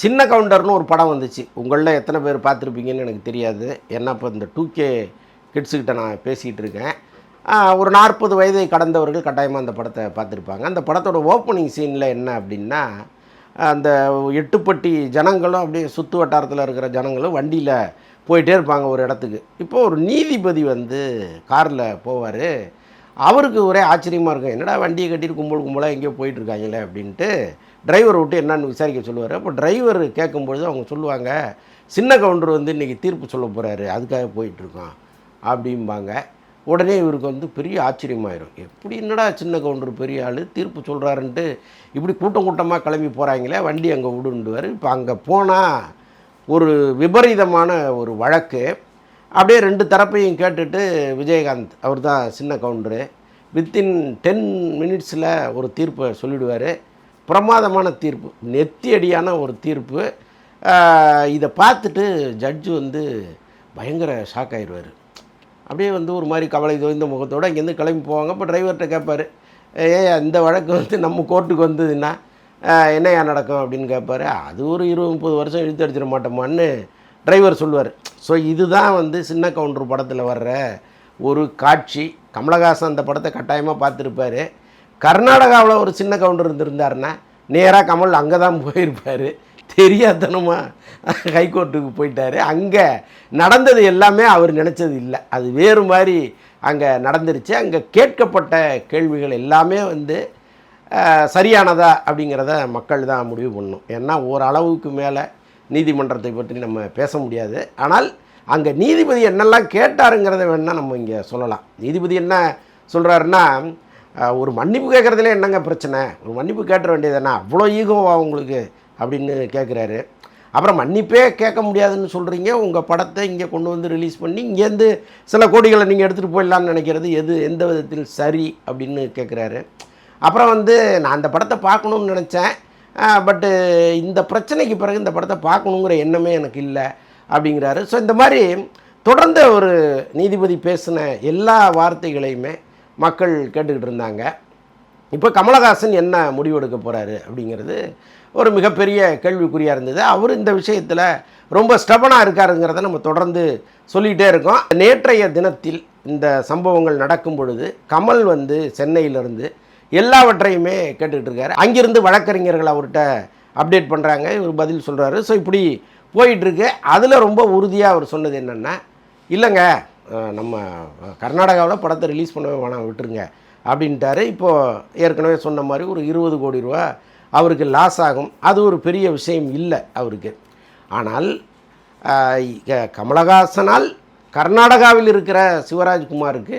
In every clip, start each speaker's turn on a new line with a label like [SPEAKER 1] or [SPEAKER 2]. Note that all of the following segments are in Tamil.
[SPEAKER 1] சின்ன கவுண்டர்னு ஒரு படம் வந்துச்சு. உங்களில் எத்தனை பேர் பார்த்துருப்பீங்கன்னு எனக்கு தெரியாது. ஏன்னா இப்போ இந்த டூ கே கிட்ஸுக்கிட்ட நான் பேசிகிட்டு இருக்கேன். ஒரு நாற்பது வயதை கடந்தவர்கள் கட்டாயமாக அந்த படத்தை பார்த்துருப்பாங்க. அந்த படத்தோட ஓப்பனிங் சீனில் என்ன அப்படின்னா அந்த எட்டுப்பட்டி ஜனங்களும் அப்படியே சுற்று வட்டாரத்தில் இருக்கிற ஜனங்களும் வண்டியில் போயிட்டே இருப்பாங்க ஒரு இடத்துக்கு. இப்போ ஒரு நீதிபதி வந்து காரில் போவார். அவருக்கு ஒரே ஆச்சரியமாக இருக்கும். என்னடா வண்டியை கட்டிட்டு கும்பல் கும்பலாக எங்கேயோ போயிட்டுருக்காங்களே அப்படின்ட்டு டிரைவரை விட்டு என்னன்னு விசாரிக்க சொல்லுவார். அப்போ டிரைவர் கேட்கும்பொழுது அவங்க சொல்லுவாங்க சின்ன கவுண்டர் வந்து இன்றைக்கி தீர்ப்பு சொல்ல போகிறாரு அதுக்காக போயிட்டுருக்கோம் அப்படிம்பாங்க. உடனே இவருக்கு வந்து பெரிய ஆச்சரியமாயிரும். எப்படி என்னடா சின்ன கவுண்டர் பெரிய ஆள் தீர்ப்பு சொல்கிறாருன்ட்டு இப்படி கூட்டம் கூட்டமாக கிளம்பி போகிறாங்களே வண்டி அங்கே விடுண்டுவார் இப்போ அங்கே போனால் ஒரு விபரீதமான ஒரு வழக்கு. அப்படியே ரெண்டு தரப்பையும் கேட்டுட்டு விஜயகாந்த் அவர் தான் சின்ன கவுண்டரு. வித்தின் டென் மினிட்ஸில் ஒரு தீர்ப்பை சொல்லிடுவார். பிரமாதமான தீர்ப்பு நெத்தியடியான ஒரு தீர்ப்பு. இதை பார்த்துட்டு ஜட்ஜு வந்து பயங்கர ஷாக் ஆயிடுவார். அப்படியே வந்து ஒரு மாதிரி கவலை தோய்ந்த முகத்தோடு இங்கேருந்து கிளம்பி போவாங்க. இப்போ டிரைவர்கிட்ட கேட்பார் ஏ இந்த வழக்கு வந்து நம்ம கோர்ட்டுக்கு வந்ததுன்னா என்னையா என்னய்யா நடக்கும்? அப்படின்னு கேட்பார். அது ஒரு இருபது முப்பது வருஷம் இழுத்து அடிச்சிட மாட்டோமான்னு டிரைவர் சொல்லுவார். ஸோ இதுதான் வந்து சின்ன கவுண்டர் படத்தில் வர்ற ஒரு காட்சி. கமலஹாசன் அந்த படத்தை கட்டாயமாக பார்த்துருப்பாரு. கர்நாடகாவில் ஒரு சின்ன கவுண்டர் இருந்திருந்தாருன்னா நேராக கமல் அங்கே தான் போயிருப்பார். தெரியாதனமாக ஹைகோர்ட்டுக்கு போயிட்டார். அங்கே நடந்தது எல்லாமே அவர் நினச்சது இல்லை. அது வேறு மாதிரி அங்கே நடந்துருச்சு. அங்கே கேட்கப்பட்ட கேள்விகள் எல்லாமே வந்து சரியானதா அப்படிங்கிறத மக்கள் தான் முடிவு பண்ணும். ஏன்னா ஓரளவுக்கு மேலே நீதிமன்றத்தை பற்றி நம்ம பேச முடியாது. ஆனால் அங்கே நீதிபதி என்னெல்லாம் கேட்டாருங்கிறத வேணால் நம்ம இங்கே சொல்லலாம். நீதிபதி என்ன சொல்கிறாருன்னா ஒரு மன்னிப்பு கேட்குறதுல என்னங்க பிரச்சனை? ஒரு மன்னிப்பு கேட்ட வேண்டியதுனா அவ்வளோ ஈகோவா உங்களுக்கு? அப்படின்னு கேட்குறாரு. அப்புறம் மன்னிப்பே கேட்க முடியாதுன்னு சொல்கிறீங்க உங்கள் படத்தை இங்கே கொண்டு வந்து ரிலீஸ் பண்ணி இங்கேருந்து சில கோடிகளை நீங்கள் எடுத்துகிட்டு போயிடலான்னு நினைக்கிறது எது எந்த விதத்தில் சரி அப்படின்னு கேட்குறாரு. அப்புறம் வந்து நான் அந்த படத்தை பார்க்கணுன்னு நினச்சேன். பட்டு இந்த பிரச்சனைக்கு பிறகு இந்த படத்தை பார்க்கணுங்கிற எண்ணமே எனக்கு இல்லை. அப்படிங்கிறாரு. ஸோ இந்த மாதிரி தொடர்ந்து ஒரு நீதிபதி பேசின எல்லா வார்த்தைகளையுமே மக்கள் கேட்டுக்கிட்டு இருந்தாங்க. இப்போ கமலஹாசன் என்ன முடிவெடுக்க போகிறாரு அப்படிங்கிறது ஒரு மிகப்பெரிய கேள்விக்குறியாக இருந்தது. அவர் இந்த விஷயத்தில் ரொம்ப ஸ்டபனாக இருக்காருங்கிறத நம்ம தொடர்ந்து சொல்லிகிட்டே இருக்கோம். நேற்றைய தினத்தில் இந்த சம்பவங்கள் நடக்கும் பொழுது கமல் வந்து சென்னையிலிருந்து எல்லாவற்றையுமே கேட்டுக்கிட்டு இருக்காரு. அங்கிருந்து வழக்கறிஞர்கள் அவர்கிட்ட அப்டேட் பண்ணுறாங்க இவர் பதில் சொல்கிறாரு ஸோ இப்படி போயிட்டுருக்கு. அதில் ரொம்ப உறுதியாக அவர் சொன்னது என்னென்னா இல்லைங்க நம்ம கர்நாடகாவில் படத்தை ரிலீஸ் பண்ணவே வேணாம் விட்டுருங்க அப்படின்ட்டாரு. இப்போது ஏற்கனவே சொன்ன மாதிரி ஒரு இருபது கோடி ரூபா அவருக்கு லாஸ் ஆகும். அது ஒரு பெரிய விஷயம் இல்லை அவருக்கு. ஆனால் கமலஹாசனால் கர்நாடகாவில் இருக்கிற சிவராஜ்குமாருக்கு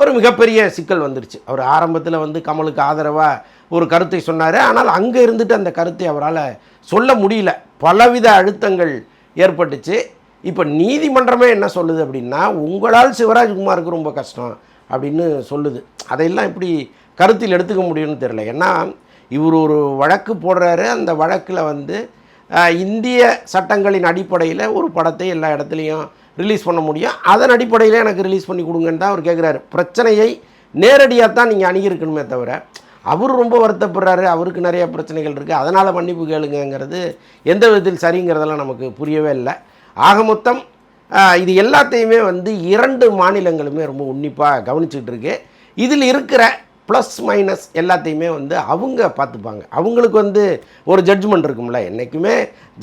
[SPEAKER 1] ஒரு மிகப்பெரிய சிக்கல் வந்துருச்சு. அவர் ஆரம்பத்தில் வந்து கமலுக்கு ஆதரவாக ஒரு கருத்தை சொன்னார். ஆனால் அங்கே இருந்துட்டு அந்த கருத்தை அவரால் சொல்ல முடியல. பலவித அழுத்தங்கள் ஏற்பட்டுச்சு. இப்போ நீதிமன்றமே என்ன சொல்லுது அப்படின்னா உங்களால் சிவராஜ்குமாருக்கு ரொம்ப கஷ்டம் அப்படின்னு சொல்லுது. அதையெல்லாம் எப்படி கருத்தில் எடுத்துக்க முடியும்னு தெரியல. ஏன்னா இவர் ஒரு வழக்கு போடுறாரு. அந்த வழக்கில் வந்து இந்திய சட்டங்களின் அடிப்படையில் ஒரு படத்தை எல்லா இடத்துலையும் ரிலீஸ் பண்ண முடியும். அதன் அடிப்படையில் எனக்கு ரிலீஸ் பண்ணி கொடுங்கன்னு தான் அவர் கேட்குறாரு பிரச்சனையை நேரடியாக தான் நீங்கள் அணுகியிருக்கணுமே தவிர அவர் ரொம்ப வருத்தப்படுறாரு. அவருக்கு நிறைய பிரச்சனைகள் இருக்குது அதனால் மன்னிப்பு கேளுங்கங்கிறது எந்த விதத்தில் சரிங்கிறதெல்லாம் நமக்கு புரியவே இல்லை. ஆக மொத்தம் இது எல்லாத்தையுமே வந்து இரண்டு மாநிலங்களுமே ரொம்ப உன்னிப்பாக கவனிச்சுக்கிட்டு இருக்கு. இதில் இருக்கிற ப்ளஸ் மைனஸ் எல்லாத்தையுமே வந்து அவங்க பார்த்துப்பாங்க. அவங்களுக்கு வந்து ஒரு ஜட்ஜ்மெண்ட் இருக்கும்ல. என்றைக்குமே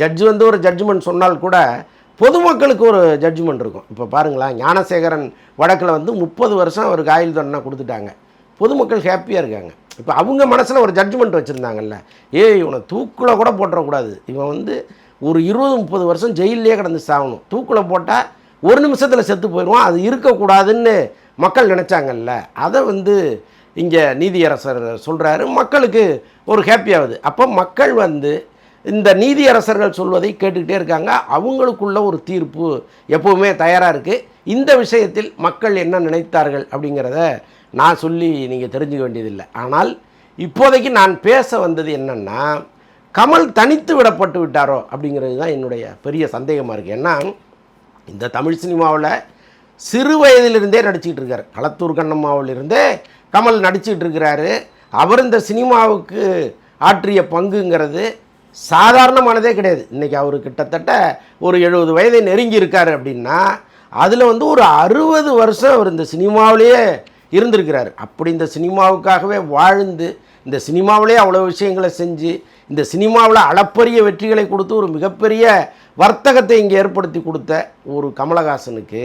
[SPEAKER 1] ஜட்ஜ் வந்து ஒரு ஜட்ஜ்மெண்ட் சொன்னால் கூட பொதுமக்களுக்கு ஒரு ஜட்ஜ்மெண்ட் இருக்கும். இப்போ பாருங்களேன் ஞானசேகரன் வடக்கில் வந்து முப்பது வருஷம் ஒரு காயில் தண்டனை கொடுத்துட்டாங்க. பொதுமக்கள் ஹாப்பியாக இருக்காங்க. இப்போ அவங்க மனசில் ஒரு ஜட்ஜ்மெண்ட் வச்சுருந்தாங்கல்ல. ஏய் இவனை தூக்கில் கூட போட்டுறக்கூடாது. இவன் வந்து ஒரு இருபது முப்பது வருஷம் ஜெயிலே கிடந்து சாகணும். தூக்கில் போட்டால் ஒரு நிமிஷத்தில் செத்து போயிடுவான் அது இருக்கக்கூடாதுன்னு மக்கள் நினச்சாங்கல்ல. அதை வந்து இங்கே நீதியரசர் சொல்கிறாரு மக்களுக்கு ஒரு ஹாப்பியாகுது அப்போ மக்கள் வந்து இந்த நீதியரசர்கள் சொல்வதை கேட்டுக்கிட்டே இருக்காங்க. அவங்களுக்குள்ள ஒரு தீர்ப்பு எப்போவுமே தயாராக இருக்குது இந்த விஷயத்தில் மக்கள் என்ன நினைத்தார்கள் அப்படிங்கிறத நான் சொல்லி நீங்கள் தெரிஞ்சுக்க வேண்டியதில்லை. ஆனால் இப்போதைக்கு நான் பேச வந்தது என்னென்னா கமல் தனித்து விடப்பட்டு விட்டாரோ அப்படிங்கிறது தான் என்னுடைய பெரிய சந்தேகமாக இருக்குது ஏன்னா இந்த தமிழ் சினிமாவில் சிறு வயதிலிருந்தே நடிச்சிட்டு இருக்காரு களத்தூர் கண்ணம்மாவிலிருந்தே கமல் நடிச்சிட்டு இருக்கிறாரு அவர் இந்த சினிமாவுக்கு ஆற்றிய பங்குங்கிறது சாதாரணமானதே கிடையாது. இன்றைக்கி அவர் கிட்டத்தட்ட ஒரு எழுபது வயதை நெருங்கி இருக்கார் அப்படின்னா அதில் வந்து ஒரு அறுபது வருஷம் அவர் இந்த சினிமாவிலேயே இருந்திருக்கிறார். அப்படி இந்த சினிமாவுக்காகவே வாழ்ந்து இந்த சினிமாவிலே அவ்வளோ விஷயங்களை செஞ்சு இந்த சினிமாவில் அளப்பரிய வெற்றிகளை கொடுத்து ஒரு மிகப்பெரிய வர்த்தகத்தை இங்கே ஏற்படுத்தி கொடுத்த ஒரு கமலஹாசனுக்கு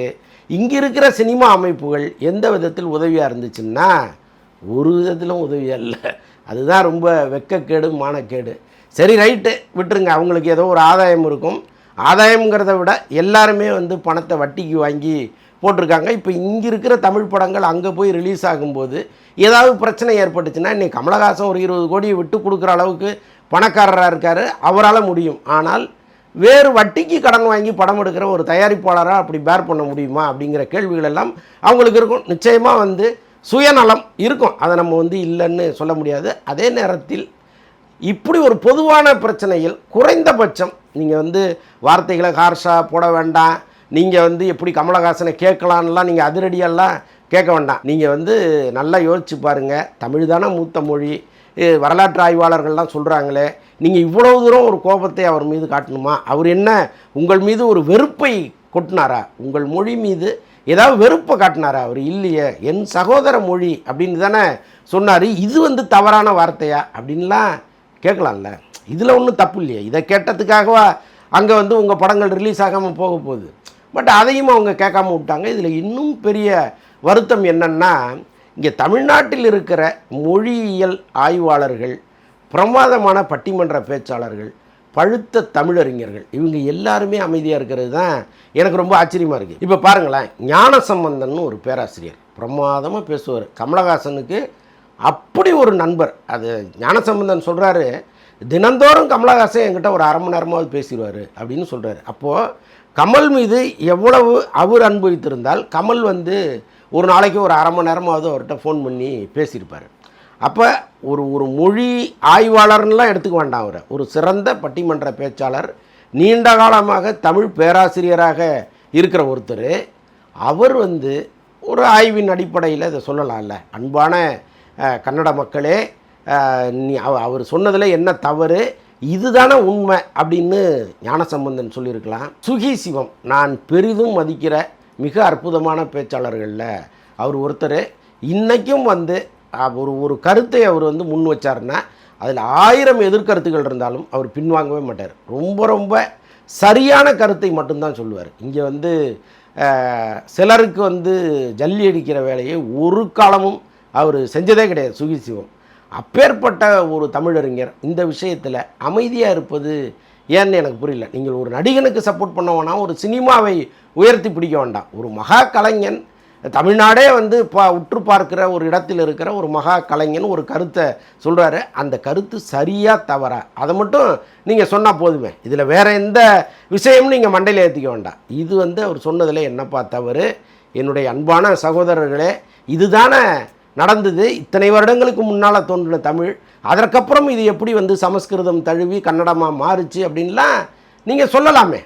[SPEAKER 1] இங்கே இருக்கிற சினிமா அமைப்புகள் எந்த விதத்தில் உதவியாக இருந்துச்சுன்னா ஒரு விதத்திலும் உதவியாக இல்லை. அதுதான் ரொம்ப வெக்கக்கேடு மானக்கேடு. சரி ரைட்டு. விட்டுருங்க. அவங்களுக்கு ஏதோ ஒரு ஆதாயம் இருக்கும். ஆதாயங்கிறத விட எல்லாருமே வந்து பணத்தை வட்டிக்கு வாங்கி போட்டிருக்காங்க. இப்போ இங்கே இருக்கிற தமிழ் படங்கள் அங்கே போய் ரிலீஸ் ஆகும்போது ஏதாவது பிரச்சனை ஏற்பட்டுச்சுன்னா இன்றைக்கி கமலஹாசன் ஒரு இருபது கோடியை விட்டு கொடுக்குற அளவுக்கு பணக்காரராக இருக்கார். அவரால் முடியும். ஆனால் வேறு வட்டிக்கு கடன் வாங்கி படம் எடுக்கிற ஒரு தயாரிப்பாளராக அப்படி பேர் பண்ண முடியுமா அப்படிங்கிற கேள்விகள் எல்லாம் அவங்களுக்கு இருக்கும். நிச்சயமாக வந்து சுயநலம் இருக்கும். அதை நம்ம வந்து இல்லைன்னு சொல்ல முடியாது. அதே நேரத்தில் இப்படி ஒரு பொதுவான பிரச்சனையில் குறைந்தபட்சம் நீங்கள் வந்து வார்த்தைகளை ஹார்ஷாக போட வேண்டாம். நீங்கள் வந்து எப்படி கமலஹாசனை கேட்கலான்லாம் நீங்கள் அதிரடியெல்லாம் கேட்க வேண்டாம். நீங்கள் வந்து நல்லா யோசிச்சு பாருங்கள் தமிழ் தானே மூத்த மொழி. வரலாற்று ஆய்வாளர்கள்லாம் சொல்கிறாங்களே நீங்கள் இவ்வளவு தூரம் ஒரு கோபத்தை அவர் மீது காட்டணுமா? அவர் என்ன உங்கள் மீது ஒரு வெறுப்பை கொட்டினாரா? உங்கள் மொழி மீது ஏதாவது வெறுப்பை காட்டினாரா? அவர் இல்லையே என் சகோதர மொழி அப்படின்னு தானே சொன்னார். இது வந்து தவறான வார்த்தையா? அப்படின்லாம் கேட்கலாம்ல. இதில் ஒன்றும் தப்பு இல்லையே. இதை கேட்டதுக்காகவா அங்கே வந்து உங்கள் படங்கள் ரிலீஸ் ஆகாமல் போக போகுது? பட் அதையும் அவங்க கேட்காம விட்டாங்க. இதில் இன்னும் பெரிய வருத்தம் என்னன்னா இங்கே தமிழ்நாட்டில் இருக்கிற மொழியியல் ஆய்வாளர்கள் பிரமாதமான பட்டிமன்ற பேச்சாளர்கள் பழுத்த தமிழறிஞர்கள் இவங்க எல்லாருமே அமைதியாக இருக்கிறது தான் எனக்கு ரொம்ப ஆச்சரியமாக இருக்குது இப்போ பாருங்களேன் ஞானசம்பந்தன் ஒரு பேராசிரியர் பிரமாதமாக பேசுவார். கமலஹாசனுக்கு அப்படி ஒரு நண்பர் அது ஞானசம்பந்தன் சொல்கிறாரு தினந்தோறும் கமலஹாசன் என்கிட்ட ஒரு அரை மணி நேரமாவது பேசிடுவார் அப்படின்னு சொல்கிறாரு அப்போது கமல் மீது எவ்வளவு அவர் அனுபவித்திருந்தால் கமல் வந்து ஒரு நாளைக்கு ஒரு அரை மணி நேரமாவது அவர்கிட்ட ஃபோன் பண்ணி பேசியிருப்பார். அப்போ ஒரு ஒரு மொழி ஆய்வாளர்லாம் எடுத்துக்க வேண்டாம் அவரை. ஒரு சிறந்த பட்டிமன்ற பேச்சாளர் நீண்ட காலமாக தமிழ் பேராசிரியராக இருக்கிற ஒருத்தர் அவர் வந்து ஒரு ஆய்வின் அடிப்படையில் இதை சொல்லலாம்ல. அன்பான கன்னட மக்களே நீ அவ- அவர் சொன்னதில் என்ன தவறு இதுதானே உண்மை அப்படின்னு ஞானசம்பந்தன் சொல்லியிருக்கலாம். சுகி சிவம் நான் பெரிதும் மதிக்கிற மிக அற்புதமான பேச்சாளர்களில் அவர் ஒருத்தர். இன்றைக்கும் வந்து ஒரு ஒரு கருத்தை அவர் வந்து முன் வச்சாருன்னா அதில் ஆயிரம் எதிர்கருத்துகள் இருந்தாலும் அவர் பின்வாங்கவே மாட்டார். ரொம்ப ரொம்ப சரியான கருத்தை மட்டும்தான் சொல்லுவார். இங்கே வந்து சிலருக்கு வந்து ஜல்லி அடிக்கிற வேலையை ஒரு காலமும் அவர் செஞ்சதே கிடையாது சுகி சிவம். அப்பேற்பட்ட ஒரு தமிழறிஞர் இந்த விஷயத்தில் அமைதியாக இருப்பது ஏன்னு எனக்கு புரியல. நீங்கள் ஒரு நடிகனுக்கு சப்போர்ட் பண்ண வேணாம் ஒரு சினிமாவை உயர்த்தி பிடிக்க வேண்டாம். ஒரு மகா கலைஞன் தமிழ்நாடே வந்து பா உற்று பார்க்கிற ஒரு இடத்தில் இருக்கிற ஒரு மகா கலைஞன் ஒரு கருத்தை சொல்கிறாரு அந்த கருத்து சரியாக தவறா? அதை மட்டும் நீங்கள் சொன்னால் போதுமே. இதில் வேற எந்த விஷயமும் நீங்கள் மண்டையில் ஏற்றிக்க வேண்டாம். இது வந்து அவர் சொன்னதில் என்னப்பா தவறு? என்னுடைய அன்பான சகோதரர்களே இதுதானே நடந்தது. இத்தனை வருடங்களுக்கு முன்னால் தோன்றின தமிழ். அதற்கப்புறம் இது எப்படி வந்து சமஸ்கிருதம் தழுவி கன்னடமாக மாறுச்சு அப்படின்லாம் நீங்கள் சொல்லலாமே.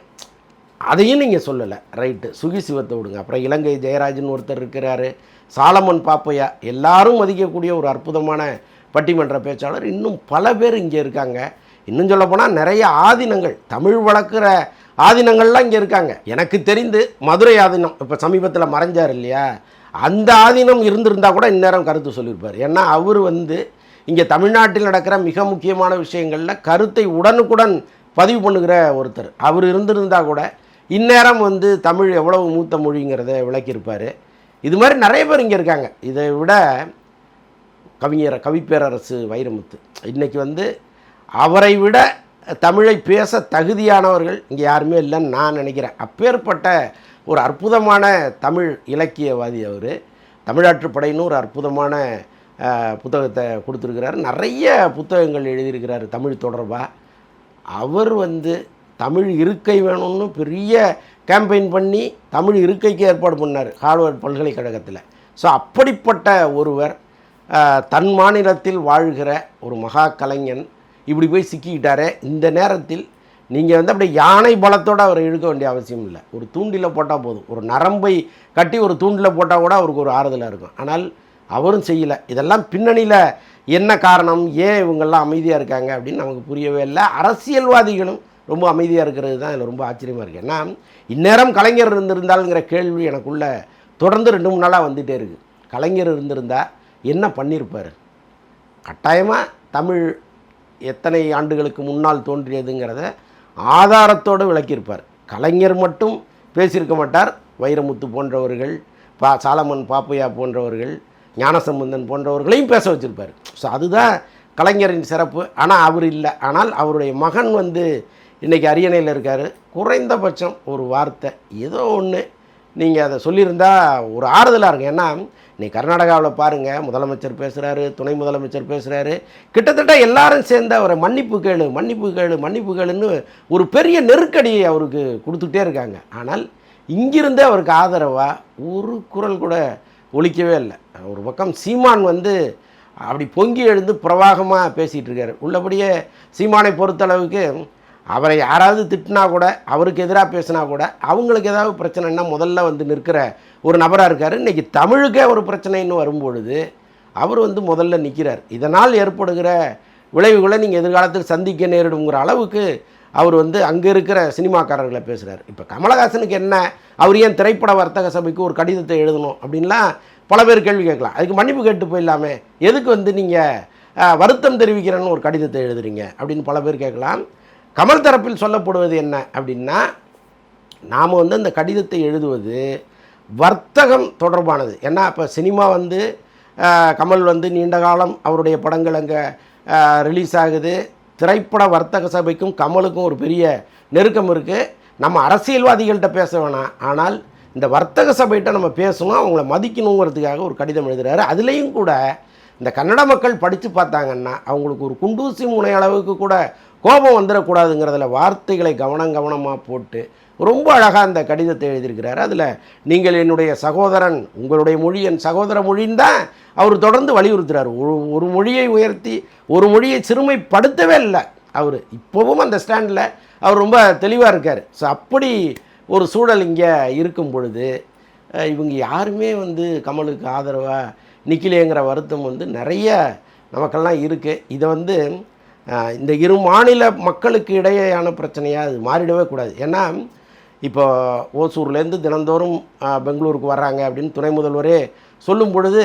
[SPEAKER 1] அதையும் நீங்கள் சொல்லலை. ரைட்டு சுகி சிவத்தை விடுங்க. அப்புறம் இலங்கை ஜெயராஜன் ஒருத்தர் இருக்கிறாரு. சாலமன் பாப்பையா எல்லாரும் மதிக்கக்கூடிய ஒரு அற்புதமான பட்டிமன்ற பேச்சாளர். இன்னும் பல பேர் இங்கே இருக்காங்க. இன்னும் சொல்லப்போனால் நிறைய ஆதீனங்கள் தமிழ் வளர்க்குற ஆதீனங்கள்லாம் இங்கே இருக்காங்க. எனக்கு தெரிந்து மதுரை ஆதீனம் இப்போ சமீபத்தில் மறைஞ்சார் இல்லையா? அந்த ஆதீனம் இருந்திருந்தா கூட இந்நேரம் கருத்து சொல்லியிருப்பார். ஏன்னா அவர் வந்து இங்கே தமிழ்நாட்டில் நடக்கிற மிக முக்கியமான விஷயங்களில் கருத்தை உடனுக்குடன் பதிவு பண்ணுகிற ஒருத்தர். அவர் இருந்திருந்தால் கூட இந்நேரம் வந்து தமிழ் எவ்வளவு மூத்த மொழிங்கிறத விளக்கியிருப்பார். இது மாதிரி நிறைய பேர் இங்கே இருக்காங்க. இதை விட கவிஞர் கவிப்பேரரசு வைரமுத்து. இன்றைக்கி வந்து அவரை விட தமிழை பேச தகுதியானவர்கள் இங்கே யாருமே இல்லைன்னு நான் நினைக்கிறேன். அப்பேற்பட்ட ஒரு அற்புதமான தமிழ் இலக்கியவாதி அவர். தமிழாற்றுப்படைன்னு ஒரு அற்புதமான புத்தகத்தை கொடுத்துருக்கிறார். நிறைய புத்தகங்கள் எழுதியிருக்கிறார் தமிழ் தொடர்பாக அவர் வந்து தமிழ் இருக்கை வேணும்னு பெரிய கேம்பெயின் பண்ணி தமிழ் இருக்கைக்கு ஏற்பாடு பண்ணார் ஹார்வர்ட் பல்கலைக்கழகத்தில். ஸோ அப்படிப்பட்ட ஒருவர் தன் மாநிலத்தில் வாழ்கிற ஒரு மகா கலைஞன் இப்படி போய் சிக்கிக்கிட்டாரே இந்த நேரத்தில் நீங்கள் வந்து அப்படியே யானை பலத்தோடு அவரை இழுக்க வேண்டிய அவசியம் இல்லை. ஒரு தூண்டில் போட்டால் போதும். ஒரு நரம்பை கட்டி ஒரு தூண்டில் போட்டால் கூட அவருக்கு ஒரு ஆறுதலாக இருக்கும். ஆனால் அவரும் செய்யலை. இதெல்லாம் பின்னணியில் என்ன காரணம்? ஏன் இவங்கெல்லாம் அமைதியாக இருக்காங்க அப்படின்னு நமக்கு புரியவே இல்லை. அரசியல்வாதிகளும் ரொம்ப அமைதியாக இருக்கிறது தான் இதில் ரொம்ப ஆச்சரியமாக இருக்குது ஏன்னா இந்நேரம் கலைஞர் இருந்திருந்தாலுங்கிற கேள்வி எனக்குள்ள தொடர்ந்து ரெண்டு மூணு நாளாக வந்துகிட்டே இருக்குது கலைஞர் இருந்திருந்தால் என்ன பண்ணியிருப்பார் கட்டாயமாக தமிழ் எத்தனை ஆண்டுகளுக்கு முன்னால் தோன்றியதுங்கிறத ஆதாரத்தோடு விளக்கியிருப்பார். கலைஞர் மட்டும் பேசியிருக்க மாட்டார். வைரமுத்து போன்றவர்கள் பா சாலமன் பாப்பையா போன்றவர்கள் ஞானசம்பந்தன் போன்றவர்களையும் பேச வச்சுருப்பார். ஸோ அதுதான் கலைஞரின் சிறப்பு. ஆனால் அவர் இல்லை. ஆனால் அவருடைய மகன் வந்து இன்றைக்கி அரியணையில் இருக்கார். குறைந்தபட்சம் ஒரு வார்த்தை ஏதோ ஒன்று நீங்கள் அதை சொல்லியிருந்தால் ஒரு ஆறுதலாக இருக்கும். ஏன்னா நீ கர்நாடகாவில் பாருங்கள் முதலமைச்சர் பேசுகிறாரு துணை முதலமைச்சர் பேசுகிறாரு கிட்டத்தட்ட எல்லாரும் சேர்ந்து அவரை மன்னிப்பு கேளு மன்னிப்பு கேளு மன்னிப்பு கேளுன்னு ஒரு பெரிய நெருக்கடியை அவருக்கு கொடுத்துட்டே இருக்காங்க. ஆனால் இங்கிருந்தே அவருக்கு ஆதரவாக ஒரு குரல் கூட ஒழிக்கவே இல்லை. ஒரு பக்கம் சீமான் வந்து அப்படி பொங்கி எழுந்து பிரவாகமாக பேசிகிட்டு இருக்காரு. உள்ளபடியே சீமானை பொறுத்தளவுக்கு அவரை யாராவது திட்டினா கூட அவருக்கு எதிராக பேசினா கூட அவங்களுக்கு ஏதாவது பிரச்சனைன்னா முதல்ல வந்து நிற்கிற ஒரு நபராக இருக்கார். இன்றைக்கி தமிழுக்கே ஒரு பிரச்சனைன்னு வரும்பொழுது அவர் வந்து முதல்ல நிற்கிறார் இதனால் ஏற்படுகிற விளைவுகளை நீங்கள் எதிர்காலத்தில் சந்திக்க நேரிடுங்கிற அளவுக்கு அவர் வந்து அங்கே இருக்கிற சினிமாக்காரர்களை பேசுகிறார் இப்போ கமலஹாசனுக்கு என்ன? அவர் ஏன் திரைப்பட வர்த்தக சபைக்கு ஒரு கடிதத்தை எழுதணும் அப்படின்லாம் பல பேர் கேள்வி கேட்கலாம். அதுக்கு மன்னிப்பு கேட்டு போயிடலாமே. எதுக்கு வந்து நீங்கள் வருத்தம் தெரிவிக்கிறேன்னு ஒரு கடிதத்தை எழுதுறீங்க அப்படின்னு பல பேர் கேட்கலாம். கமல் தரப்பில் சொல்லப்படுவது என்ன அப்படின்னா நாம் வந்து அந்த கடிதத்தை எழுதுவது வர்த்தகம் தொடர்பானது. ஏன்னா இப்போ சினிமா வந்து கமல் வந்து நீண்ட காலம் அவருடைய படங்கள் அங்கே ரிலீஸ் ஆகுது. திரைப்பட வர்த்தக சபைக்கும் கமலுக்கும் ஒரு பெரிய நெருக்கம் இருக்குது நம்ம அரசியல்வாதிகள்கிட்ட பேச வேணாம். ஆனால் இந்த வர்த்தக சபைகிட்ட நம்ம பேசணும் அவங்கள மதிக்கணுங்கிறதுக்காக ஒரு கடிதம் எழுதுகிறாரு அதுலேயும் கூட இந்த கன்னட மக்கள் படித்து பார்த்தாங்கன்னா அவங்களுக்கு ஒரு குண்டூசி முனை அளவுக்கு கூட கோபம் வந்துடக்கூடாதுங்கிறதுல வார்த்தைகளை கவனம் கவனமாக போட்டு ரொம்ப அழகாக அந்த கடிதத்தை எழுதியிருக்கிறாரு. அதில் நீங்கள் என்னுடைய சகோதரன் உங்களுடைய மொழி என் சகோதர மொழின்னு தான் அவர் தொடர்ந்து வலியுறுத்துறாரு. ஒரு ஒரு மொழியை உயர்த்தி ஒரு மொழியை சிறுமைப்படுத்தவே இல்லை. அவர் இப்போவும் அந்த ஸ்டாண்டில் அவர் ரொம்ப தெளிவாக இருக்கார். ஸோ அப்படி ஒரு சூழல் இங்கே இருக்கும் பொழுது இவங்க யாருமே வந்து கமலுக்கு ஆதரவாக நிக்கலையேங்கிற வருத்தம் வந்து நிறைய நமக்கெல்லாம் இருக்குது இதை வந்து இந்த இரு மாநில மக்களுக்கு இடையேயான பிரச்சனையாக அது மாறிடவே கூடாது. ஏன்னா இப்போ ஓசூர்லேருந்து தினந்தோறும் பெங்களூருக்கு வர்றாங்க அப்படின்னு துணை முதல்வரே சொல்லும் பொழுது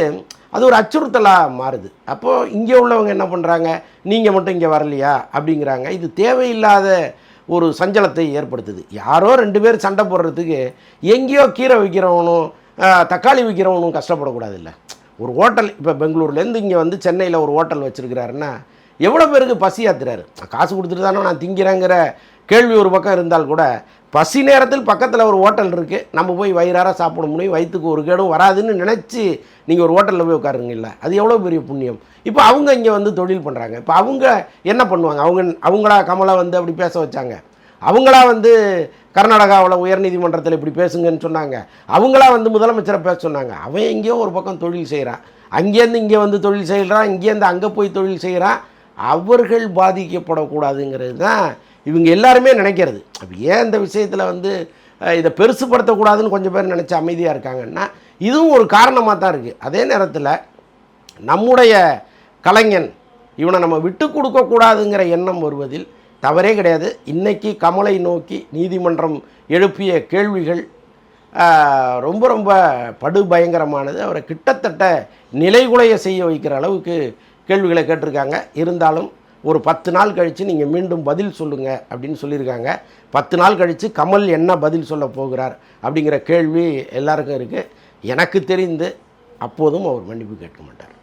[SPEAKER 1] அது ஒரு அச்சுறுத்தலாக மாறுது. அப்போது இங்கே உள்ளவங்க என்ன பண்ணுறாங்க நீங்கள் மட்டும் இங்கே வரலையா? அப்படிங்கிறாங்க. இது தேவையில்லாத ஒரு சஞ்சலத்தை ஏற்படுத்துது. யாரோ ரெண்டு பேர் சண்டை போடுறதுக்கு எங்கேயோ கீரை விற்கிறவனும் தக்காளி விற்கிறவனும் கஷ்டப்படக்கூடாது இல்லை. ஒரு ஹோட்டல் இப்போ பெங்களூர்லேருந்து இங்கே வந்து சென்னையில் ஒரு ஹோட்டல் வச்சுருக்கிறாருன்னா எவ்வளோ பேருக்கு பசி ஆத்துறாரு காசு கொடுத்துட்டு தானே நான் திங்கிறேங்கிற கேள்வி ஒரு பக்கம் இருந்தால் கூட பசி நேரத்தில் பக்கத்தில் ஒரு ஹோட்டல் இருக்குது நம்ம போய் வயிறார சாப்பிட முடியும் வயிற்றுக்கு ஒரு கேடும் வராதுன்னு நினச்சி நீங்கள் ஒரு ஹோட்டலில் போய் உட்காருங்கல்ல. அது எவ்வளோ பெரிய புண்ணியம்? இப்போ அவங்க இங்கே வந்து தொழில் பண்ணுறாங்க இப்போ அவங்க என்ன பண்ணுவாங்க? அவங்க அவங்களா கமலை வந்து அப்படி பேச வச்சாங்க. அவங்களா வந்து கர்நாடகாவில் உயர்நீதிமன்றத்தில் இப்படி பேசுங்கன்னு சொன்னாங்க. அவங்களா வந்து முதலமைச்சரை பேச சொன்னாங்க. அவன் எங்கேயோ ஒரு பக்கம் தொழில் செய்கிறான். அங்கேருந்து இங்கே வந்து தொழில் செய்கிறான். இங்கேருந்து அங்கே போய் தொழில் செய்கிறான். அவர்கள் பாதிக்கப்படக்கூடாதுங்கிறது தான் இவங்க எல்லாருமே நினைக்கிறது. அப்போ ஏன் இந்த விஷயத்தில் வந்து இதை பெருசுப்படுத்தக்கூடாதுன்னு கொஞ்சம் பேர் நினச்சி அமைதியாக இருக்காங்கன்னா இதுவும் ஒரு காரணமாக தான் இருக்குது அதே நேரத்தில் நம்முடைய கலைஞன் இவனை நம்ம விட்டு கொடுக்கக்கூடாதுங்கிற எண்ணம் வருவதில் தவறே கிடையாது. இன்றைக்கி கமலை நோக்கி நீதிமன்றம் எழுப்பிய கேள்விகள் ரொம்ப ரொம்ப படுபயங்கரமானது அவரை கிட்டத்தட்ட நிலைகுலைய செய்ய வைக்கிற அளவுக்கு கேள்விகளை கேட்டிருக்காங்க. இருந்தாலும் ஒரு பத்து நாள் கழித்து நீங்கள் மீண்டும் பதில் சொல்லுங்கள் அப்படின்னு சொல்லியிருக்காங்க. பத்து நாள் கழித்து கமல் என்ன பதில் சொல்ல போகிறார் அப்படிங்கிற கேள்வி எல்லாருக்கும் இருக்குது எனக்கு தெரிந்து அப்போதும் அவர் மன்னிப்பு கேட்க மாட்டார்.